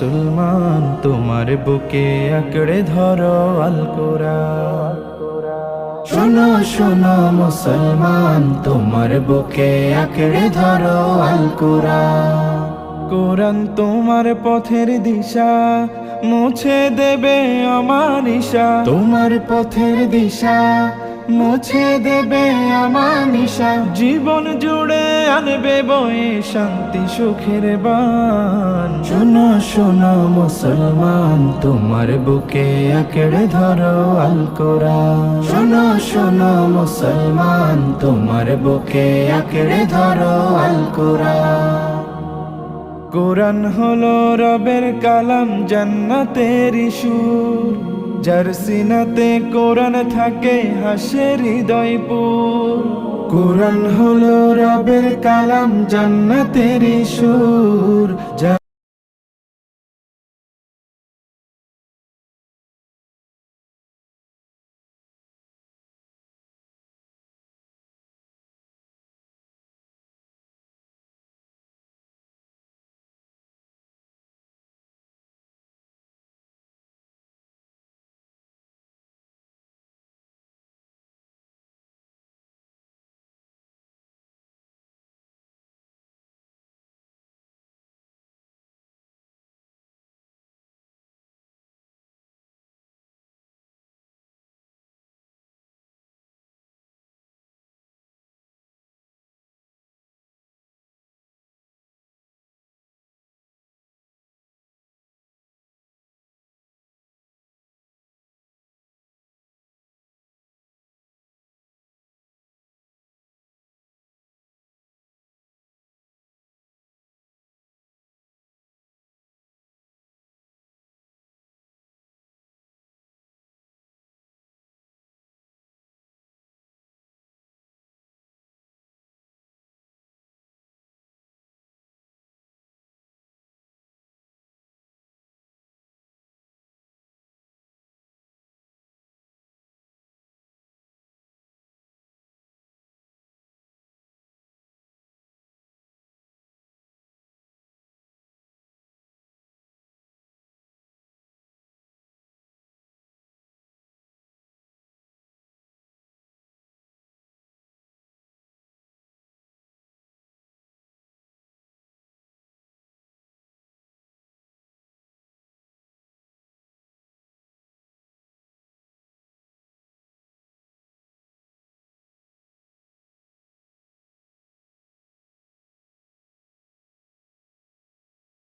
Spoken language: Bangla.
মুসলমান, তোমার বুকে আঁকড়ে ধরো আল কোরআন শোনো শোনো মুসলমান, তোমার বুকে আঁকড়ে ধরো আল কোরআন কোরআন তোমার পথের দিশা, মুছে দেবে আমার ঈশা তোমার পথের দিশা মুছে দেবে আমার নিশা। জীবন জুড়ে আনবে বয়ে শান্তি, সুখের বান। শোনো শোনো মুসলমান, তোমার বুকে আঁকড়ে ধরো আল কোরআন। শোনো শোনো মুসলমান, তোমার বুকে আঁকড়ে ধরো আল কোরআন। কোরআন হলো রবের কালাম, জান্নাতের সুর যার সিনাতে কোরআন থাকে হাসে হৃদয়পুর। কোরআন হলো রবের কালাম জান্নাতের সুর।